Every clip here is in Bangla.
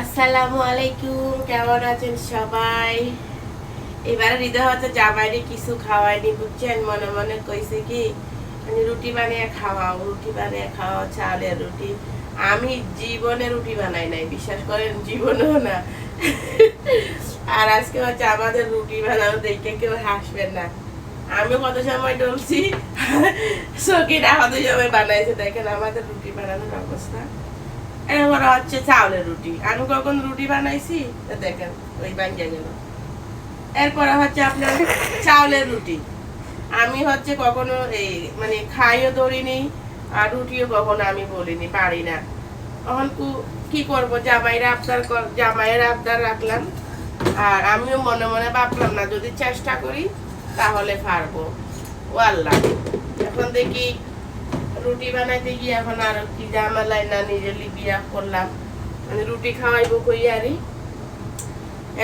আসসালামু আলাইকুম, কেমন আছেন সবাই? এবারে হৃদয় হচ্ছে জামাইরে কিছু খাওয়ায়নি, বুঝছেন? মনে মনে কইছে কি মানে রুটি বানিয়ে খাওয়াও, রুটি বানিয়ে খাওয়াও, চালের রুটি। আমি জীবনে রুটি বানাই নাই, বিশ্বাস করেন, জীবনেও না। আর আজকে হচ্ছে আমাদের রুটি বানানো, দেখে কেউ হাসবেন না। আমি কত সময় ডলছি সকিটা কত সময় বানাইছে, দেখেন আমাদের রুটি বানানোর অবস্থা। এবার হচ্ছে চাউলের রুটি। আমি কখন রুটি বানাইছি দেখেন, ওই বাঙ্গিয়া গেল। এরপরে হচ্ছে আপনার চাউলের রুটি। আমি হচ্ছে কখনো এই মানে খাইও ধরিনি, আর রুটিও কখনো আমি বলিনি, পারি না। তখন কু- করব জামাইরা আবদার জামাইয়ের আবদার রাখলাম। আর আমিও মনে মনে ভাবলাম না, যদি চেষ্টা করি, তাহলে পারব। ও আল্লাহ এখন দেখি রুটি বানাইতে গিয়ে এখন আর কি জামালাই না নিজে বিয়া করলাম। মানে রুটি খাওয়াইবো কইয়ারি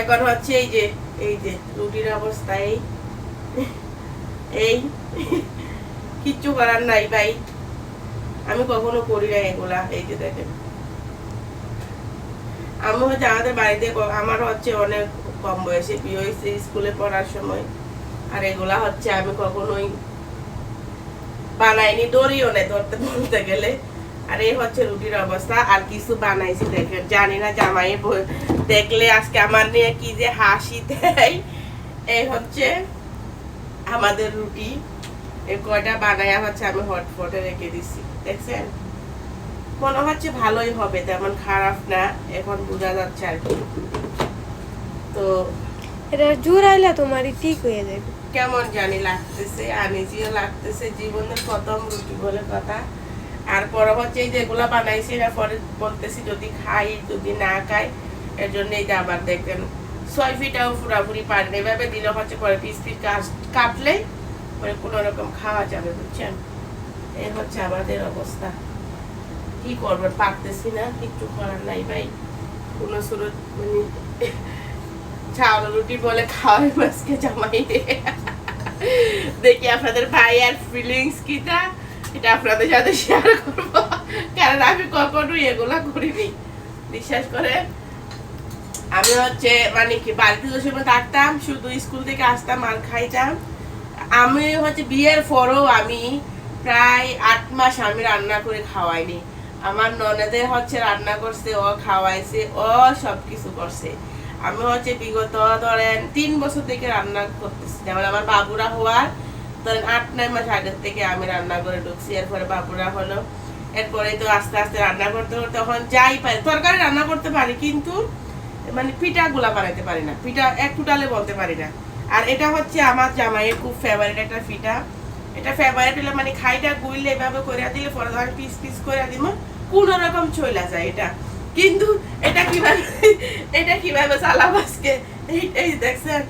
এখন হচ্ছে এই যে এই যে রুটির অবস্থা, এই। এই। কিচ্ছু করার নাই ভাই। আমি কখনো করি না এগুলা, এই যে দেখেন। আমি হচ্ছে আমাদের বাড়িতে আমার হচ্ছে অনেক কম বয়সে বিয়ে হয়েছে স্কুলে পড়ার সময়। আর এগুলা হচ্ছে আমি কখনোই বানাইনি, দড়িও নেই ধরতে, বলতে গেলে। আর এই হচ্ছে রুটির অবস্থা, আর কিছু বানাইছি, দেখেন, জানি না জামাই দেখলে আজকে আমার নিয়ে কি যে হাসি দেয়। এই হচ্ছে আমাদের রুটি। এই কয়টা বানাইয়া হচ্ছে আমি হটপটে রেখে দিছি, দেখছেন? মনে হচ্ছে ভালোই হবে, তেমন খারাপ না, এখন বোঝা যাচ্ছে আর কি। তো এটা জোরাইলে তোমারই ঠিক হয়ে যাবে। কেমন জানি লাগতেছে আনিজিও লাগতেছে জীবনের প্রথম রুটি বলে কথা। আর পরে হচ্ছে এই যেগুলা বানাইছি না পরে বলতেছি যদি খাই, যদি না খাই, এর জন্য এই যে আবার দেখবেন ছয় ফিটাও পুরাপুরি পারেন এভাবে দিলে হচ্ছে পরে পিস পিস কাটলে পরে কোনো রকম খাওয়া যাবে, বুঝছেন? এই হচ্ছে আমাদের অবস্থা। কি করবেন, পারতেছি না কিচ্ছু করার নাই ভাই। কোনো সুরত মানে রুটি বলে খাওয়াই জামাই। দেখি আপনাদের ভাই আর ফিলিংস কিটা এটা আপনাদের সাথে শেয়ার করব। কারণ আমি এগুলা করিনি। বিশ্বাস করে আমি হচ্ছে মানে কি, বাড়িতে যে সময় থাকতাম, শুধু স্কুল থেকে আসতাম আর খাইতাম। আমি হচ্ছে বিয়ের পরও আমি প্রায় আট মাস আমি রান্না করে খাওয়াইনি। আমার ননদে হচ্ছে রান্না করছে, ও খাওয়াইছে, ও সব কিছু করছে। আমি হচ্ছে বিগত ধরেন তিন বছর থেকে রান্না করতেছি। যেমন আমার বাবুরা হওয়ার, ধরেন আট, নয় মাস আগের থেকে আমি রান্না করে ঢুকছি। এরপরে বাবুরা হলো, এরপরে তো আস্তে আস্তে রান্না করতে করতে তখন যাই পারি। তরকারি রান্না করতে পারি কিন্তু মানে পিঠা গুলা বানাইতে পারি না। পিঠা একটু ডালে বলতে পারি না। আর এটা হচ্ছে আমার জামাইয়ের খুব ফেভারিট একটা পিঠা। এটা ফেভারিট হলে মানে খাইটা গুইলে এভাবে করে দিলে পরে পিস পিস করে দিব কোনো রকম চলে যায় এটা। কিন্তু এটা কীভাবে এটা কীভাবে চালাম আজকে? এই- এই দেখছেন।